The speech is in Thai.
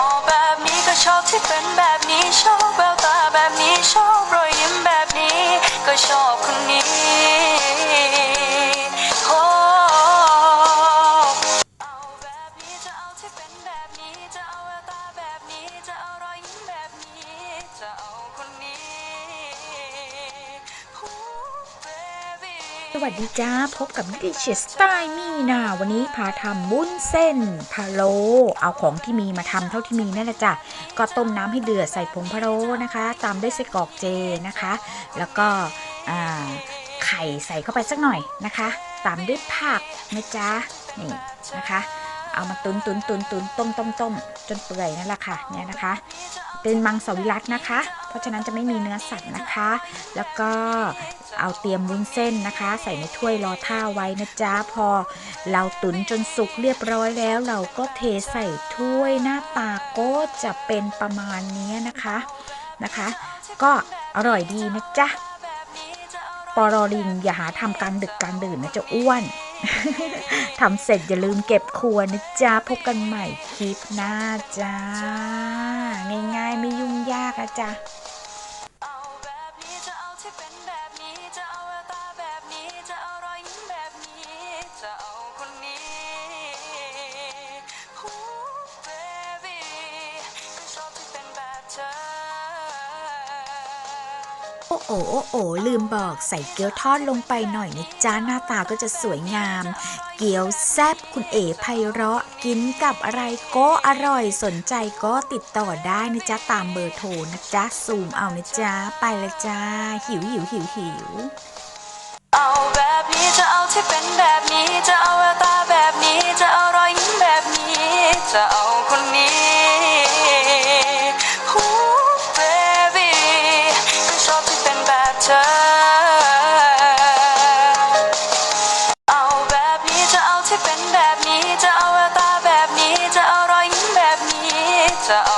อแบบนี้ก็ชอบที่เป็นแบบนี้ชอบแววตาแบบนี้ชอบรอยยิ้มแบบนี้ ก็ชอบคนนี้โอ้เอาแบบนี้จะเอาที่เป็นแบบนี้จะ สวัสดีจ้า พบกับดิชสไตล์มีนาวันนี้พาทำบุ้นเส้นพะโล เอาของที่มีมาทำเท่าที่มีนั่นแหละจ้ะก็ต้มน้ำให้เดือดใส่ผงพะโลนะคะ ตามด้วยไส้กรอกเจนะคะ แล้วก็ไข่ใส่เข้าไปสักหน่อยนะคะ ตามด้วยผักนะจ๊ะนี่นะคะ เอามาตุนตุนตุนตุนต้มต้มต้มจนเปื่อยนั่นแหละค่ะเนี่ยนะคะ เป็นมังสวิรัตนะคะ เพราะฉะนั้นจะไม่มีเนื้อสัตว์นะคะ แล้วก็เอาเตรียมวุ้นเส้นนะคะ ใส่ในถ้วยรอท่าไว้นะจ๊ะพอ เราตุนจนสุกเรียบร้อยแล้ว เราก็เทใส่ถ้วยหน้าตาก็จะเป็นประมาณนี้นะคะนะคะ ก็อร่อยดีนะจ๊ะปอรอลิงอย่าหาทำกลางดึกกลางดื่นนะจะอ้วน ทำเสร็จอย่าลืมเก็บครัวนะจ๊ะ พบกันใหม่คลิปหน้าจ้า ง่ายๆไม่ยุ่งยากอะจ๊ะ โอ้โอโอ้โอลืมบอกใส่เกี๊ยวทอดลงไปหน่อยนะจ้าหน้าตาก็จะสวยงาม เกี๊ยวแซบคุณเอ๋ไพเราะกินกับอะไรก็อร่อยสนใจก็ติดต่อได้นะจ๊ะตามเบอร์โทรนะจ๊ะซูมเอานะจ๊ะไปละจ้าหิวหิวหิวหิว เธอ เอาแบบนี้จะเอาที่เป็นแบบนี้ จะเอาตาแบบนี้ จะเอารอยยิ้มแบบนี้ จะเอา